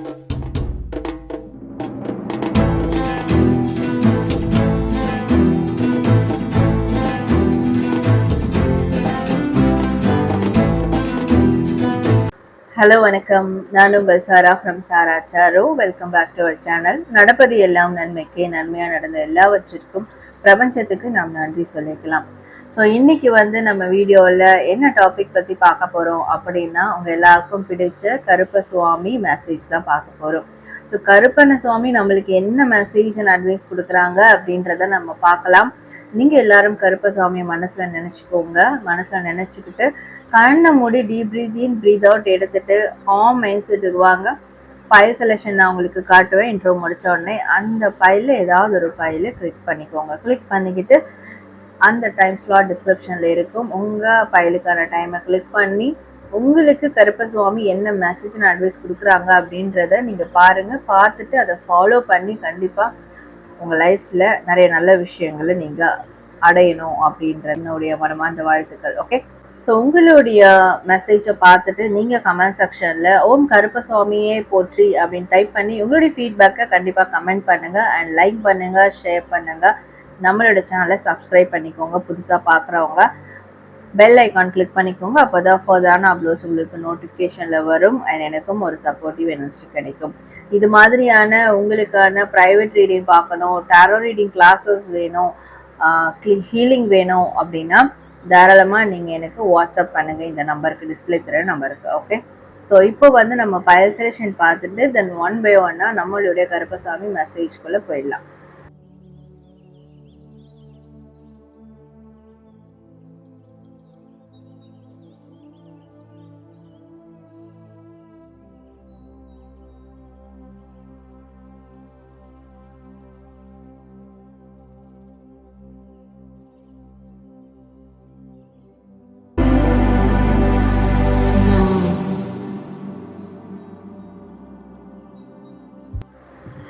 Hello வணக்கம். நான் உங்கள் Sara from Sara Saro. Welcome back to our channel நடப்பது எல்லாம் நன்மைக்கே நன்மையாக நடந்த எல்லாவற்றிற்கும் பிரபஞ்சத்துக்கு நாம் நன்றி சொல்லிக்கலாம். ஸோ இன்னைக்கு வந்து நம்ம வீடியோவில் என்ன டாபிக் பற்றி பார்க்க போகிறோம் அப்படின்னா அவங்க எல்லாருக்கும் பிடிச்ச கருப்ப சுவாமி மெசேஜ் தான் பார்க்க போகிறோம் ஸோ கருப்பண்ண சுவாமி நம்மளுக்கு என்ன மெசேஜ் அண்ட் அட்வைஸ் கொடுக்குறாங்க அப்படின்றத நம்ம பார்க்கலாம். நீங்கள் எல்லாரும் கருப்பசாமியை மனசில் நினச்சிக்கோங்க. மனசில் நினச்சிக்கிட்டு கண்ணை மூடி deep breathe in breathe out எடுத்துட்டு ஹாம் மைண்ட் செட்டுக்கு வாங்க. ஃபைல் செலெக்ஷன் நான் உங்களுக்கு காட்டுவேன். இன்ட்ரோ முடித்த உடனே அந்த ஃபைலில் ஏதாவது ஒரு ஃபைலை கிளிக் பண்ணிக்கோங்க. கிளிக் பண்ணிக்கிட்டு அந்த டைம் ஸ்லாட் டிஸ்கிரிப்ஷனில் இருக்கும். உங்கள் ஃபைலுக்கான டைமை கிளிக் பண்ணி உங்களுக்கு கருப்பசுவாமி என்ன மெசேஜ் அட்வைஸ் கொடுக்குறாங்க அப்படின்றத நீங்கள் பாருங்கள் பார்த்துட்டு அதை ஃபாலோ பண்ணி கண்டிப்பாக உங்கள் லைஃப்பில் நிறைய நல்ல விஷயங்களை நீங்கள் அடையணும் அப்படின்ற என்னுடைய மனமார்ந்த வாழ்த்துக்கள். ஓகே ஸோ உங்களுடைய மெசேஜை பார்த்துட்டு நீங்கள் கமெண்ட் செக்ஷனில் ஓம் கருப்பசுவாமியே போற்றி அப்படின்னு டைப் பண்ணி உங்களுடைய ஃபீட்பேக்கை கண்டிப்பாக கமெண்ட் பண்ணுங்கள் அண்ட் லைக் பண்ணுங்கள் ஷேர் பண்ணுங்கள் நம்மளோட சேனலை சப்ஸ்கிரைப் பண்ணிக்கோங்க. புதுசாக பார்க்குறவங்க பெல் ஐக்கான் கிளிக் பண்ணிக்கோங்க. அப்போ தான் ஃபர்தரான அப்லோட்ஸ் உங்களுக்கு நோட்டிஃபிகேஷனில் வரும். அண்ட் எனக்கும் ஒரு சப்போர்ட்டிவ் எனர்ஜி கிடைக்கும். இது மாதிரியான உங்களுக்கான ப்ரைவேட் ரீடிங் பார்க்கணும். டேரோ ரீடிங் கிளாஸஸ் வேணும். ஹீலிங் வேணும் அப்படின்னா தாராளமாக நீங்கள் எனக்கு வாட்ஸ்அப் பண்ணுங்கள் இந்த நம்பருக்கு டிஸ்பிளே தர நம்பருக்கு ஓகே ஸோ இப்போ வந்து நம்ம பயல் செலெக்ஷன் பார்த்துட்டு தென் ஒன் பை ஒன்னாக நம்மளுடைய கருப்பசாமி மெசேஜ்குள்ளே போயிடலாம்.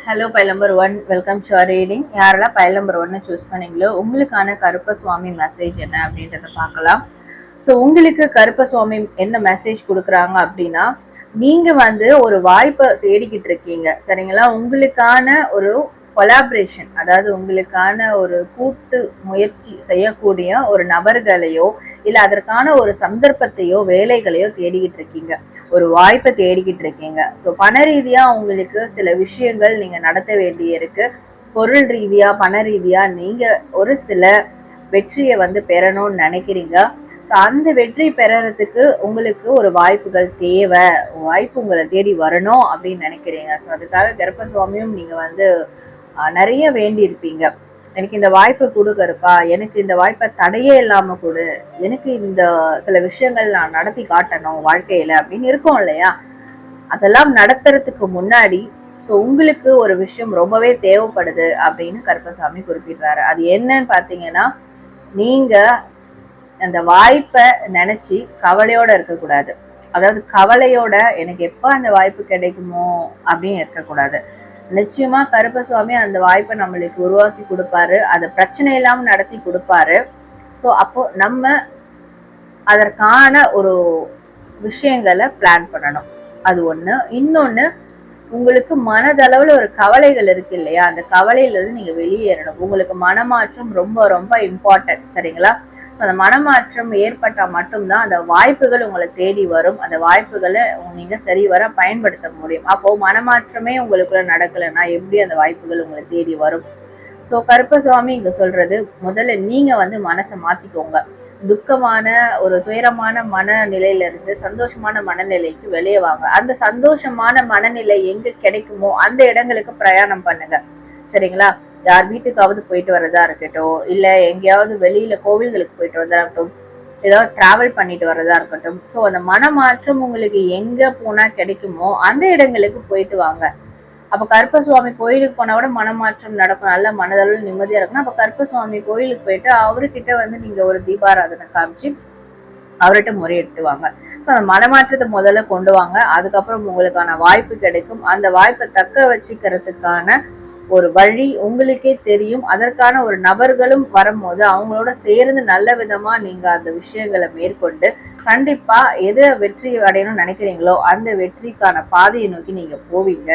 Hello pile number one welcome sure reading யாரெல்லாம் பைல் நம்பர் ஒன்னு சூஸ் பண்ணீங்களோ உங்களுக்கான கருப்ப சுவாமி மெசேஜ் என்ன அப்படின்றத பார்க்கலாம். ஸோ உங்களுக்கு கருப்ப சுவாமி என்ன மெசேஜ் கொடுக்குறாங்க அப்படின்னா நீங்கள் வந்து ஒரு வாய்ப்பை தேடிக்கிட்டு இருக்கீங்க. சரிங்களா? உங்களுக்கான ஒரு கொலாபரேஷன் அதாவது உங்களுக்கான ஒரு கூட்டு முயற்சி செய்யக்கூடிய ஒரு நபர்களையோ இல்லை அதற்கான ஒரு சந்தர்ப்பத்தையோ வேலைகளையோ தேடிக்கிட்டு இருக்கீங்க. ஒரு வாய்ப்பை தேடிக்கிட்டு இருக்கீங்க. ஸோ பண ரீதியா உங்களுக்கு சில விஷயங்கள் நீங்க நடத்த வேண்டிய இருக்கு பொருள் ரீதியா பண ரீதியா நீங்க ஒரு சில வெற்றியை வந்து பெறணும்னு நினைக்கிறீங்க. ஸோ அந்த வெற்றி பெறறதுக்கு உங்களுக்கு ஒரு வாய்ப்புகள் தேவை. வாய்ப்பு உங்களை தேடி வரணும் அப்படின்னு நினைக்கிறீங்க. ஸோ அதுக்காக கர்ப்பசுவாமியும் நீங்க வந்து நிறைய வேண்டி இருப்பீங்க எனக்கு இந்த வாய்ப்பை கொடுக்கறப்பா எனக்கு இந்த வாய்ப்பை தடையே இல்லாம கொடு எனக்கு இந்த சில விஷயங்கள் நான் நடத்தி காட்டணும் வாழ்க்கையில அப்படின்னு இருக்கும் இல்லையா? அதெல்லாம் நடத்துறதுக்கு முன்னாடி ஸோ உங்களுக்கு ஒரு விஷயம் ரொம்பவே தேவைப்படுது அப்படின்னு கருப்பசாமி குறிப்பிடுறாரு. அது என்னன்னு பார்த்தீங்கன்னா நீங்க அந்த வாய்ப்பை நினைச்சு கவலையோட இருக்கக்கூடாது. அதாவது கவலையோட எனக்கு எப்போ அந்த வாய்ப்பு கிடைக்குமோ? அப்படின்னு இருக்கக்கூடாது. நிச்சயமா கருப்பசுவாமி அந்த வாய்ப்பை நம்மளுக்கு உருவாக்கி கொடுப்பாரு. அதை பிரச்சனை இல்லாம நடத்தி கொடுப்பாரு. ஸோ அப்போ நம்ம அதற்கான ஒரு விஷயங்களை பிளான் பண்ணணும். அது ஒண்ணு. இன்னொன்னு உங்களுக்கு மனதளவுல ஒரு கவலைகள் இருக்கு இல்லையா? அந்த கவலையில இருந்து நீங்க வெளியேறணும். உங்களுக்கு மனமாற்றம் ரொம்ப ரொம்ப இம்பார்ட்டன்ட் சரிங்களா? ஸோ அந்த மனமாற்றம் ஏற்பட்டால் மட்டும்தான் அந்த வாய்ப்புகள் உங்களை தேடி வரும். அந்த வாய்ப்புகளை நீங்க சரி வர பயன்படுத்த முடியும். அப்போ மனமாற்றமே உங்களுக்குள்ள நடக்கலைன்னா எப்படி அந்த வாய்ப்புகள் உங்களை தேடி வரும்? ஸோ கருப்பசுவாமி இங்க சொல்றது முதல்ல நீங்க வந்து மனசை மாத்திக்கோங்க. துக்கமான ஒரு துயரமான மனநிலையில இருந்து சந்தோஷமான மனநிலைக்கு வெளியே வாங்க. அந்த சந்தோஷமான மனநிலை எங்க கிடைக்குமோ அந்த இடங்களுக்கு பிரயாணம் பண்ணுங்க. சரிங்களா? யார் வீட்டுக்காவது போயிட்டு வரதா இருக்கட்டும் இல்ல எங்கேயாவது வெளியில கோவில்களுக்கு போயிட்டு வரதா இருக்கட்டும் ஏதாவது டிராவல் பண்ணிட்டு வரதா இருக்கட்டும். ஸோ அந்த மனமாற்றம் உங்களுக்கு எங்க போனா கிடைக்குமோ அந்த இடங்களுக்கு போயிட்டு வாங்க. அப்ப கருப்பசுவாமி கோயிலுக்கு போனா கூட மனமாற்றம் நடக்கும். நல்ல மனதளவில் நிம்மதியா இருக்கணும். அப்ப கருப்பசுவாமி கோயிலுக்கு போயிட்டு அவர்கிட்ட வந்து நீங்க ஒரு தீபாராதனை காமிச்சு அவர்கிட்ட முறையிட்டு வாங்க. ஸோ அந்த மனமாற்றத்தை முதல்ல கொண்டு வாங்க. அதுக்கப்புறம் உங்களுக்கான வாய்ப்பு கிடைக்கும். அந்த வாய்ப்பை தக்க வச்சுக்கிறதுக்கான ஒரு வழி உங்களுக்கே தெரியும். அதற்கான ஒரு நபர்களும் வரும்போது அவங்களோட சேர்ந்து நல்ல விதமா நீங்க அந்த விஷயங்களை மேற்கொண்டு கண்டிப்பா எது வெற்றி அடையணும்னு நினைக்கிறீங்களோ அந்த வெற்றிக்கான பாதையை நோக்கி நீங்க போவீங்க.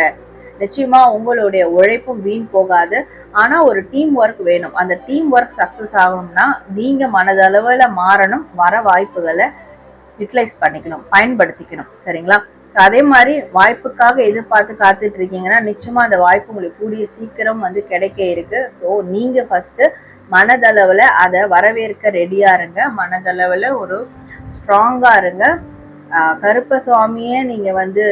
நிச்சயமா உங்களுடைய உழைப்பும் வீண் போகாது. ஆனா ஒரு டீம் ஒர்க் வேணும். அந்த டீம் ஒர்க் சக்சஸ் ஆகணும்னா நீங்க மனதளவுல மாறணும். வர வாய்ப்புகளை யூட்டிலைஸ் பண்ணிக்கணும். பயன்படுத்திக்கணும். சரிங்களா? அதே மாதிரி வாய்ப்புக்காக எதிர்பார்த்து காத்துட்டு இருக்கீங்கன்னா நிச்சயமா அந்த வாய்ப்பு உங்களுக்கு கூடிய சீக்கிரம் வந்து கிடைக்க இருக்கு. ஸோ நீங்க ஃபர்ஸ்ட் மனதளவுல அதை வரவேற்க ரெடியா இருங்க. மனதளவுல ஒரு ஸ்ட்ராங்கா இருங்க. ஆஹ் கருப்ப சுவாமியே நீங்க வந்து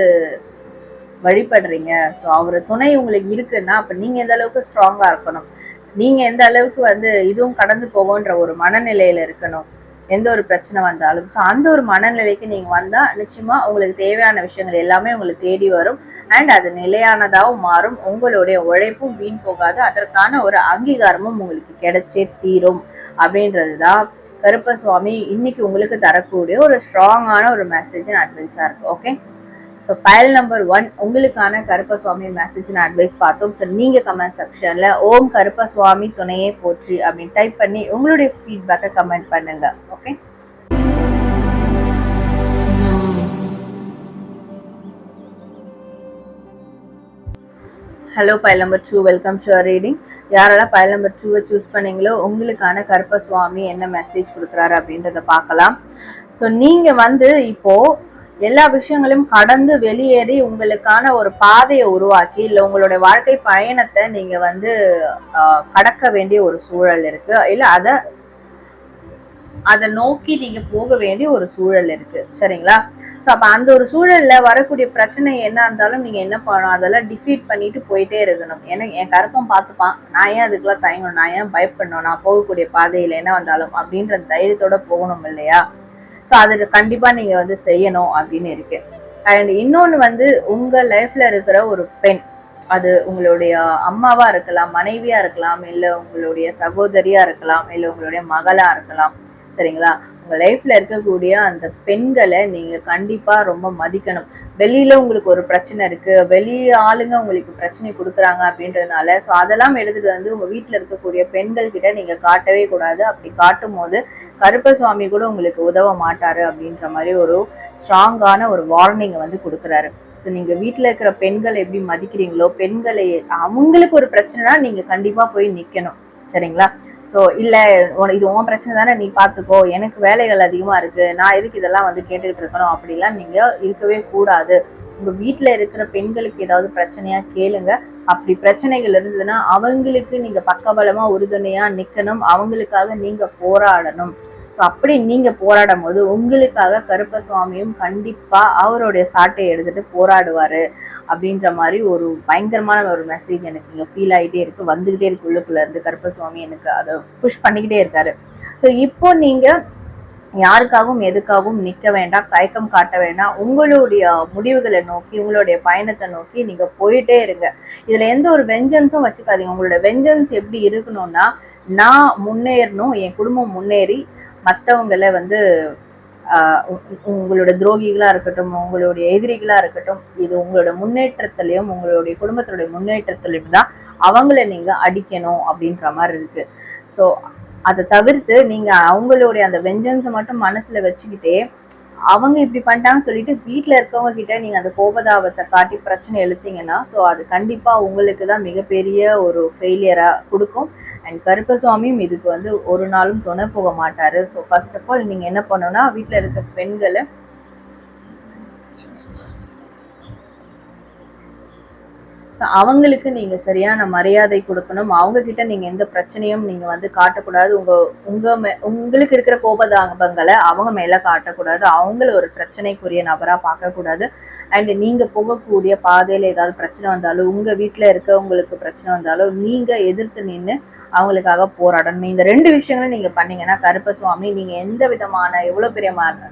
வழிபடுறீங்க. ஸோ அவர் துணை உங்களுக்கு இருக்குன்னா அப்ப நீங்க எந்த அளவுக்கு ஸ்ட்ராங்கா இருக்கணும்? நீங்க எந்த அளவுக்கு வந்து இதுவும் கடந்து போகும்ன்ற ஒரு மனநிலையில இருக்கணும்? எந்த ஒரு பிரச்சனை வந்தாலும். ஸோ அந்த ஒரு மனநிலைக்கு நீங்க வந்தா நிச்சயமா உங்களுக்கு தேவையான விஷயங்கள் எல்லாமே உங்களுக்கு தேடி வரும். அண்ட் அது நிலையானதாகவும் மாறும். உங்களுடைய உழைப்பும் வீண் போகாது. அதற்கான ஒரு அங்கீகாரமும் உங்களுக்கு கிடைச்சே தீரும். அப்படின்றது தான் கருப்ப சுவாமி இன்னைக்கு உங்களுக்கு தரக்கூடிய ஒரு ஸ்ட்ராங்கான ஒரு மெசேஜ் அட்வைஸாக இருக்கு. Okay so pile number one உங்களுக்கான கருப்ப சுவாமி மெசேஜ் அட்வைஸ் பார்த்தோம். ஸோ நீங்க கமெண்ட் செக்ஷன்ல ஓம் கருப்ப சுவாமி துணையே போற்றி அப்படின்னு டைப் பண்ணி உங்களுடைய ஃபீட்பேக்கை கமெண்ட் பண்ணுங்க. Okay hello pile number two welcome to reading யாரெல்லாம் பயல் நம்பர் டூவை சூஸ் பண்ணீங்களோ உங்களுக்கான கருப்ப சுவாமி என்ன மெசேஜ் கொடுக்குறாரு அப்படின்றத பார்க்கலாம். ஸோ நீங்க வந்து இப்போ எல்லா விஷயங்களையும் கடந்து வெளியேறி உங்களுக்கான ஒரு பாதையை உருவாக்கி இல்லை உங்களுடைய வாழ்க்கை பயணத்தை நீங்க வந்து ஆஹ், கடக்க வேண்டிய ஒரு சூழல் இருக்கு. இல்லை அதை அதை நோக்கி நீங்க போக வேண்டிய ஒரு சூழல் இருக்கு. சரிங்களா? ஸோ அப்போ அந்த ஒரு சூழல்ல வரக்கூடிய பிரச்சனை என்ன இருந்தாலும் நீங்க என்ன பண்ணணும்? அதெல்லாம் டிஃபீட் பண்ணிட்டு போயிட்டே இருக்கணும். ஏன்னா என் கருப்பம் பார்த்துப்பான் நான் ஏன் அதுக்கெல்லாம் தயங்கணும்? நான் ஏன் பயப்படணும்? நான் போகக்கூடிய பாதையில என்ன வந்தாலும் அப்படின்ற தைரியத்தோட போகணும் இல்லையா? ஸோ அது கண்டிப்பா நீங்க வந்து செய்யணும் அப்படின்னு இருக்கு. அண்ட் இன்னொன்னு வந்து உங்க லைஃப்பில் இருக்கிற ஒரு பெண் அது உங்களுடைய அம்மாவா இருக்கலாம் மனைவியா இருக்கலாம் இல்ல உங்களுடைய சகோதரியா இருக்கலாம் இல்லை உங்களுடைய மகளா இருக்கலாம் சரிங்களா? உங்கள் லைஃப்பில் இருக்கக்கூடிய அந்த பெண்களை நீங்கள் கண்டிப்பாக ரொம்ப மதிக்கணும். வெளியில் உங்களுக்கு ஒரு பிரச்சனை இருக்குது வெளி ஆளுங்க உங்களுக்கு பிரச்சனை கொடுக்குறாங்க அப்படின்றதுனால ஸோ அதெல்லாம் எடுத்துட்டு வந்து உங்கள் வீட்டில் இருக்கக்கூடிய பெண்கள் கிட்ட நீங்கள் காட்டவே கூடாது. அப்படி காட்டும் போது கருப்பசுவாமி கூட உங்களுக்கு உதவ மாட்டார் அப்படின்ற மாதிரி ஒரு ஸ்ட்ராங்கான ஒரு வார்னிங்கை வந்து கொடுக்குறாரு. ஸோ நீங்கள் வீட்டில் இருக்கிற பெண்களை எப்படி மதிக்கிறீங்களோ பெண்களை அவங்களுக்கு ஒரு பிரச்சனைனா நீங்கள் கண்டிப்பாக போய் நிற்கணும் சரிங்களா? ஸோ இல்ல இது உன் பிரச்சனை தானே நீ பாத்துக்கோ. எனக்கு வேலைகள் அதிகமா இருக்கு. நான் எதுக்கு இதெல்லாம் வந்து கேட்டுக்கிட்டு இருக்கணும்? அப்படிலாம் நீங்க இருக்கவே கூடாது. உங்க வீட்டுல இருக்கிற பெண்களுக்கு ஏதாவது பிரச்சனையா கேளுங்க. அப்படி பிரச்சனைகள் இருந்ததுன்னா அவங்களுக்கு நீங்க பக்கபலமா உறுதுணையா நிக்கணும். அவங்களுக்காக நீங்கள் போராடணும். ஸோ அப்படி நீங்க போராடும் போது உங்களுக்காக கருப்ப சுவாமியும் கண்டிப்பா அவருடைய சாட்டை எடுத்துட்டு போராடுவாரு அப்படின்ற மாதிரி ஒரு பயங்கரமான ஒரு மெசேஜ் எனக்கு இங்க ஃபீல் ஆயிட்டே இருக்கு. வந்துகிட்டே இருக்கு உள்ளுக்குள்ள இருந்து. கருப்ப சுவாமி எனக்கு அதை புஷ் பண்ணிக்கிட்டே இருக்காரு. ஸோ இப்போ நீங்க யாருக்காகவும் எதுக்காகவும் நிக்க வேண்டாம் தயக்கம் காட்ட வேண்டாம். உங்களுடைய முடிவுகளை நோக்கி உங்களுடைய பயணத்தை நோக்கி நீங்க போயிட்டே இருங்க. இதுல எந்த ஒரு வெஞ்சன்ஸும் வச்சுக்காதீங்க. உங்களோட வெஞ்சன்ஸ் எப்படி இருக்கணும்னா நான் முன்னேறணும் என் குடும்பம் முன்னேறி மற்றவங்களை வந்து ஆஹ் உங்களோட துரோகிகளா இருக்கட்டும் உங்களுடைய எதிரிகளா இருக்கட்டும் இது உங்களோட முன்னேற்றத்திலையும் உங்களுடைய குடும்பத்தினுடைய முன்னேற்றத்திலையும் தான் அவங்கள நீங்க அடிக்கணும் அப்படின்ற மாதிரி இருக்கு. ஸோ அதை தவிர்த்து நீங்க அவங்களுடைய அந்த வெஞ்சன்ஸை மட்டும் மனசுல வச்சுக்கிட்டே அவங்க இப்படி பண்ணிட்டாங்கன்னு சொல்லிட்டு வீட்டில் இருக்கவங்க கிட்ட நீங்க அந்த கோபதாபத்தை காட்டி பிரச்சனை எழுத்தீங்கன்னா ஸோ அது கண்டிப்பா உங்களுக்கு தான் மிகப்பெரிய ஒரு ஃபெயிலியரா கொடுக்கும். அண்ட் கருப்பசுவாமியும் இதுக்கு வந்து ஒரு நாளும் துணை போக மாட்டாரு. ஸோ ஃபர்ஸ்ட் ஆஃப் ஆல் நீங்க என்ன பண்ணணும்னா வீட்ல இருக்க பெண்களை ஸோ அவங்களுக்கு நீங்க சரியான மரியாதை கொடுக்கணும். அவங்க கிட்ட நீங்க எந்த பிரச்சனையும் நீங்க வந்து காட்டக்கூடாது. உங்க உங்க மே- உங்களுக்கு இருக்கிற கோபதாபங்களை அவங்க மேல காட்டக்கூடாது. அவங்கள ஒரு பிரச்சனைக்குரிய நபரா பார்க்கக்கூடாது. அண்டு அண்ட் நீங்க போகக்கூடிய பாதையில் ஏதாவது பிரச்சனை வந்தாலும் உங்க வீட்ல இருக்கவங்களுக்கு பிரச்சனை வந்தாலும் நீங்க எதிர்த்து நின்று அவங்களுக்காக போராடணும். இந்த ரெண்டு விஷயங்களும் நீங்க பண்ணீங்கன்னா கருப்ப சுவாமி நீங்க எந்த விதமான எவ்வளவு பெரிய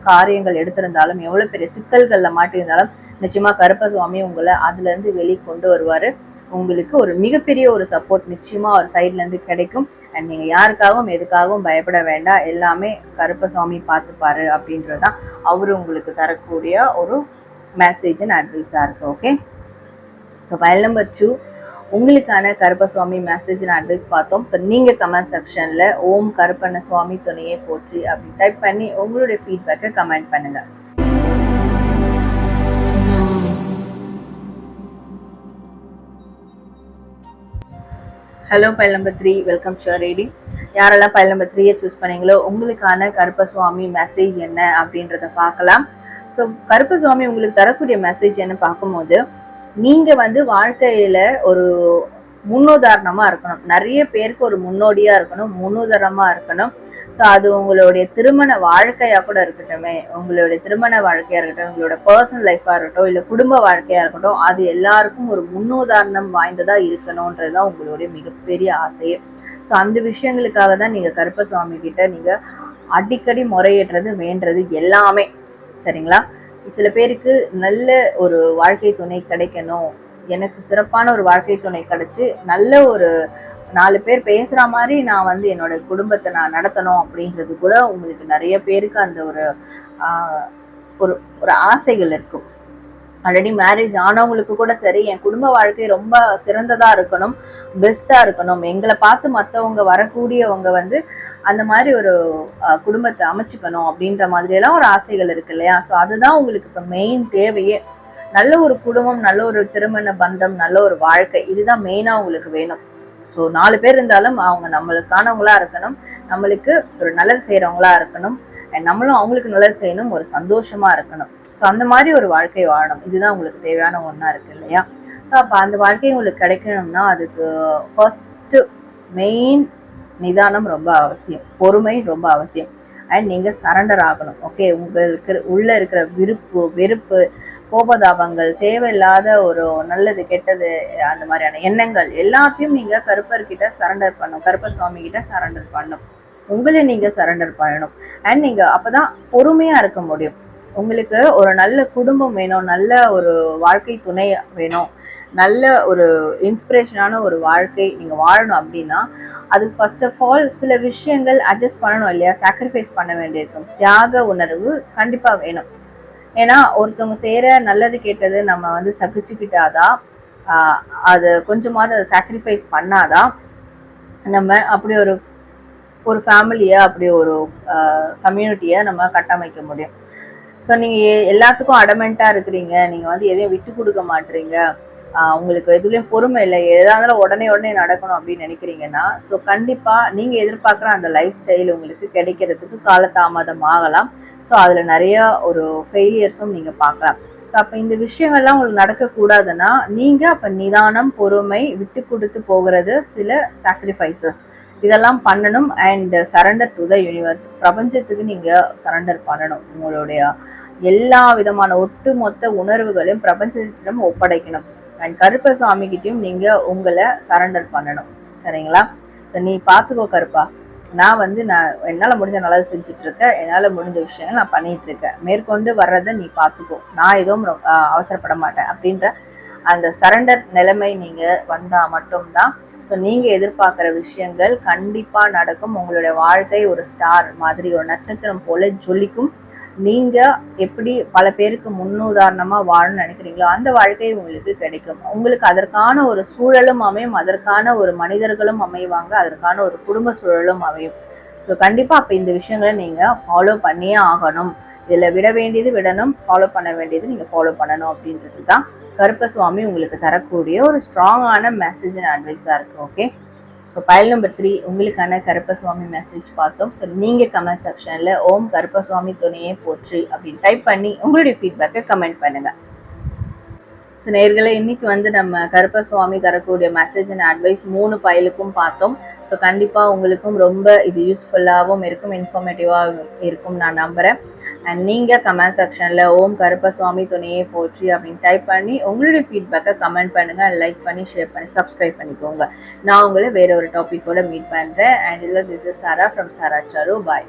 காரியங்கள் எடுத்திருந்தாலும் எவ்வளவு பெரிய சிக்கல்கள்ல மாட்டியிருந்தாலும் நிச்சயமா கருப்ப சுவாமி உங்களை அதுல இருந்து வெளியே கொண்டு வருவாரு. உங்களுக்கு ஒரு மிகப்பெரிய ஒரு சப்போர்ட் நிச்சயமா ஒரு சைட்ல இருந்து கிடைக்கும். அண்ட் நீங்க யாருக்காகவும் எதுக்காகவும் பயப்பட வேண்டாம். எல்லாமே கருப்ப சுவாமி பார்த்துப்பாரு அப்படின்றதுதான் அவரு உங்களுக்கு தரக்கூடிய ஒரு மெசேஜ் அண்ட் அட்வைஸா இருக்கு okay so pile number two உங்களுக்கான கருப்ப சுவாமி மெசேஜ் அட்வைஸ் பார்த்தோம். ஸோ நீங்கள் கமெண்ட் செக்ஷனில் ஓம் கருப்பண்ண சுவாமி துணையை போற்றி அப்படின்னு டைப் பண்ணி உங்களுடைய ஃபீட்பேக்கை கமெண்ட் பண்ணுங்கள் hello pile number three welcome sure reading யாரெல்லாம் பைல் நம்பர் த்ரீயை சூஸ் பண்ணீங்களோ உங்களுக்கான கருப்பசுவாமி மெசேஜ் என்ன அப்படின்றத பார்க்கலாம். ஸோ கருப்பசுவாமி உங்களுக்கு தரக்கூடிய மெசேஜ் என்ன பார்க்கும்போது நீங்க வந்து வாழ்க்கையில ஒரு முன்னுதாரணமா இருக்கணும். நிறைய பேருக்கு ஒரு முன்னோடியா இருக்கணும் முன்னுதாரணமா இருக்கணும். ஸோ அது உங்களுடைய திருமண வாழ்க்கையா கூட இருக்கட்டுமே. உங்களுடைய திருமண வாழ்க்கையா இருக்கட்டும் உங்களோட பர்சனல் லைஃபா இருக்கட்டும் இல்லை குடும்ப வாழ்க்கையா இருக்கட்டும் அது எல்லாருக்கும் ஒரு முன்னுதாரணம் வாய்ந்ததா இருக்கணும்ன்றது தான் உங்களுடைய மிகப்பெரிய ஆசையே. ஸோ அந்த விஷயங்களுக்காக தான் நீங்க கருப்பசுவாமி கிட்ட நீங்க அடிக்கடி முறையேற்றது வேண்டது எல்லாமே. சரிங்களா? சில பேருக்கு நல்ல ஒரு வாழ்க்கை துணை கிடைக்கணும். எனக்கு சிறப்பான ஒரு வாழ்க்கை துணை கிடைச்சு நல்ல ஒரு நாலு பேர் பேசுற மாதிரி நான் வந்து என்னோட குடும்பத்தை நான் நடத்தணும் அப்படின்றது கூட உங்களுக்கு நிறைய பேருக்கு அந்த ஒரு ஆஹ், ஒரு ஒரு ஆசைகள் இருக்கும். ஆல்ரெடி மேரேஜ் ஆனவங்களுக்கு கூட சரி என் குடும்ப வாழ்க்கை ரொம்ப சிறந்ததா இருக்கணும் பெஸ்டா இருக்கணும். எங்களை பார்த்து மற்றவங்க வரக்கூடியவங்க வந்து அந்த மாதிரி ஒரு குடும்பத்தை அமைச்சுக்கணும் அப்படின்ற மாதிரி எல்லாம் ஒரு ஆசைகள் இருக்கு இல்லையா? ஸோ அதுதான் உங்களுக்கு இப்போ மெயின் தேவையே. நல்ல ஒரு குடும்பம் நல்ல ஒரு திருமண பந்தம் நல்ல ஒரு வாழ்க்கை இதுதான் மெயினா உங்களுக்கு வேணும். ஸோ நாலு பேர் இருந்தாலும் அவங்க நம்மளுக்கானவங்களா இருக்கணும். நம்மளுக்கு ஒரு நல்லது செய்யறவங்களா இருக்கணும். நம்மளும் அவங்களுக்கு நல்லது செய்யணும் ஒரு சந்தோஷமா இருக்கணும். ஸோ அந்த மாதிரி ஒரு வாழ்க்கை வாழணும். இதுதான் உங்களுக்கு தேவையான ஒன்றா இருக்கு இல்லையா? ஸோ அப்போ அந்த வாழ்க்கை உங்களுக்கு கிடைக்கணும்னா அதுக்கு ஃபர்ஸ்ட் மெயின் நிதானம் ரொம்ப அவசியம். பொறுமை ரொம்ப அவசியம். அண்ட் நீங்கள் சரண்டர் ஆகணும். ஓகே உங்களுக்கு உள்ளே இருக்கிற விருப்பு வெறுப்பு கோபதாபங்கள் தேவையில்லாத ஒரு நல்லது கெட்டது அந்த மாதிரியான எண்ணங்கள் எல்லாத்தையும் நீங்கள் கருப்பர்கிட்ட சரண்டர் பண்ணும் கருப்பர் சுவாமி கிட்ட சரண்டர் பண்ணும் உங்களை நீங்கள் சரண்டர் பண்ணணும். அண்ட் நீங்கள் அப்போ தான் பொறுமையாக இருக்க முடியும். உங்களுக்கு ஒரு நல்ல குடும்பம் வேணும். நல்ல ஒரு வாழ்க்கை துணை வேணும். நல்ல ஒரு இன்ஸ்பிரேஷனான ஒரு வாழ்க்கை நீங்கள் வாழணும் அப்படின்னா அது ஃபர்ஸ்ட் ஆஃப் ஆல் சில விஷயங்கள் அட்ஜஸ்ட் பண்ணணும் இல்லையா? சாக்ரிஃபைஸ் பண்ண வேண்டியிருக்கும். தியாக உணர்வு கண்டிப்பாக வேணும். ஏன்னா ஒருத்தவங்க செய்கிற நல்லது கெட்டது நம்ம வந்து சகிச்சுக்கிட்டாதான் அது கொஞ்சமாவது அதை சாக்ரிஃபைஸ் பண்ணாதான் நம்ம அப்படி ஒரு ஒரு ஃபேமிலியை அப்படி ஒரு கம்யூனிட்டியை நம்ம கட்டமைக்க முடியும். ஸோ நீங்கள் எல்லாத்துக்கும் அடமெண்ட்டாக இருக்கிறீங்க. நீங்கள் வந்து எதையும் விட்டு கொடுக்க மாட்டீங்க. உங்களுக்கு எதுலேயும் பொறுமை இல்லை. எதாக இருந்தாலும் உடனே உடனே நடக்கணும் அப்படின்னு நினைக்கிறீங்கன்னா ஸோ கண்டிப்பாக நீங்கள் எதிர்பார்க்குற அந்த லைஃப் ஸ்டைல் உங்களுக்கு கிடைக்கிறதுக்கு காலதாமதம் ஆகலாம். ஸோ அதில் நிறைய ஒரு ஃபெயிலியர்ஸும் நீங்கள் பார்க்கலாம். ஸோ அப்போ இந்த விஷயங்கள்லாம் உங்களுக்கு நடக்கக்கூடாதுன்னா நீங்கள் அப்போ நிதானம் பொறுமை விட்டு கொடுத்து போகிறது சில சாக்ரிஃபைசஸ் இதெல்லாம் பண்ணணும் and surrender to the universe பிரபஞ்சத்துக்கு நீங்கள் சரண்டர் பண்ணணும். உங்களுடைய எல்லா விதமான ஒட்டுமொத்த உணர்வுகளையும் பிரபஞ்சத்திடம் ஒப்படைக்கணும். அண்ட் கருப்ப சாமிக்கிட்டையும் நீங்கள் உங்களை சரண்டர் பண்ணணும். சரிங்களா? ஸோ நீ பார்த்துக்கோ கருப்பா. நான் வந்து நான் என்னால் முடிஞ்ச நல்லது செஞ்சுட்டு இருக்கேன் என்னால் முடிஞ்ச விஷயங்கள் நான் பண்ணிட்டு இருக்கேன் மேற்கொண்டு வர்றதை நீ பார்த்துக்கோ நான் எதுவும் அவசரப்பட மாட்டேன் அப்படின்ற அந்த சரண்டர் நிலைமை நீங்கள் வந்தால் மட்டும்தான். ஸோ நீங்கள் எதிர்பார்க்குற விஷயங்கள் கண்டிப்பாக நடக்கும். உங்களுடைய வாழ்க்கை ஒரு ஸ்டார் மாதிரி ஒரு நட்சத்திரம் போல ஜொலிக்கும். நீங்கள் எப்படி பல பேருக்கு முன்னுதாரணமாக வாழணும்னு நினைக்கிறீங்களோ அந்த வாழ்க்கை உங்களுக்கு கிடைக்கும். உங்களுக்கு அதற்கான ஒரு சூழலும் அமையும் அதற்கான ஒரு மனிதர்களும் அமைவாங்க அதற்கான ஒரு குடும்ப சூழலும் அமையும். ஸோ கண்டிப்பாக அப்போ இந்த விஷயங்களை நீங்கள் ஃபாலோ பண்ணியே ஆகணும். இதில் விட வேண்டியது விடணும் ஃபாலோ பண்ண வேண்டியது நீங்கள் ஃபாலோ பண்ணணும் அப்படின்றது தான் கருப்பசுவாமி உங்களுக்கு தரக்கூடிய ஒரு ஸ்ட்ராங்கான மெசேஜ் அண்ட் அட்வைஸாக இருக்குது okay so pile number three உங்களுக்கான கருப்பசுவாமி மெசேஜ் பார்த்தோம். ஸோ நீங்கள் கமெண்ட் செக்ஷனில் ஓம் கருப்பசுவாமி துணையே போற்றி அப்படின்னு டைப் பண்ணி உங்களுடைய ஃபீட்பேக்கை கமெண்ட் பண்ணுங்கள் ஸோ நேர்களை இன்னைக்கு வந்து நம்ம கருப்பசுவாமி தரக்கூடிய மெசேஜ் அண்ட் அட்வைஸ் மூணு பயலுக்கும் பார்த்தோம். ஸோ கண்டிப்பாக உங்களுக்கும் ரொம்ப இது யூஸ்ஃபுல்லாகவும் இருக்கும் இன்ஃபர்மேட்டிவாகவும் இருக்கும் நான் நம்புகிறேன் அண்ட் நீங்கள் கமெண்ட் செக்ஷனில் ஓம் கருப்பசுவாமி துணையே போற்றி அப்படின்னு டைப் பண்ணி உங்களுடைய ஃபீட்பேக்கை கமெண்ட் பண்ணுங்கள் லைக் பண்ணி ஷேர் பண்ணி சப்ஸ்கிரைப் பண்ணிக்கோங்க. நான் உங்களை வேற ஒரு டாப்பிக்கோட மீட் பண்ணுறேன் அண்ட் இல்லை this is Sara from Sara Saru bye